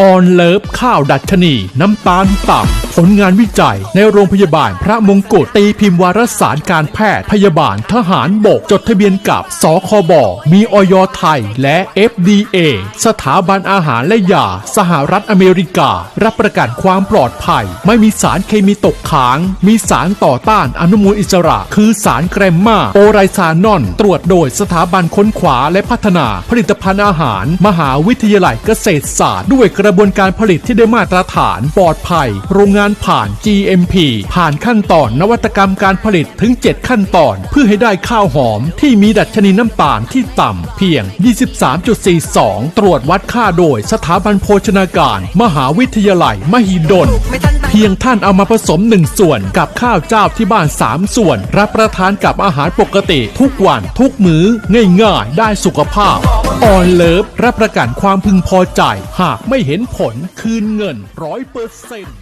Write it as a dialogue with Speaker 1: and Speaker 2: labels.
Speaker 1: ออนเลิฟข้าวดัชนี น้ำตาลต่ำ ผลงานวิจัยในโรงพยาบาลพระมงกุฎตีพิมพ์วารสารการแพทย์พยาบาลทหารบก จดทะเบียนกับสคบมีออยไทยและ FDA สถาบันอาหารและยาสหรัฐอเมริกา รับประกันความปลอดภัย ไม่มีสารเคมีตกค้าง มีสารต่อต้านอนุมูลอิสระ คือสารแกรมมาโอไรซานอน ตรวจโดยสถาบันค้นขวาและพัฒนา ผลิตภัณฑ์อาหาร มหาวิทยาลัยเกษตรศาสตร์ ด้วยกระบวนการผลิตที่ได้มาตรฐานปลอดภัย โรงงานผ่าน GMP ผ่านขั้นตอนนวัตกรรมการผลิตถึง 7 ขั้นตอน เพื่อให้ได้ข้าวหอมที่มีดัชนีน้ำตาลที่ต่ำเพียง 23.42 ตรวจวัดค่าโดยสถาบันโภชนาการ มหาวิทยาลัยมหิดล เพียงท่านเอามาผสม 1 ส่วนกับข้าวเจ้าที่บ้าน 3 ส่วน รับประทานกับอาหารปกติ ทุกวันทุกมื้อง่ายๆ ได้สุขภาพออนเลิฟรับประกันความพึงพอใจ หากไม่เห็นผลคืนเงินร้อยเปอร์เซ็นต์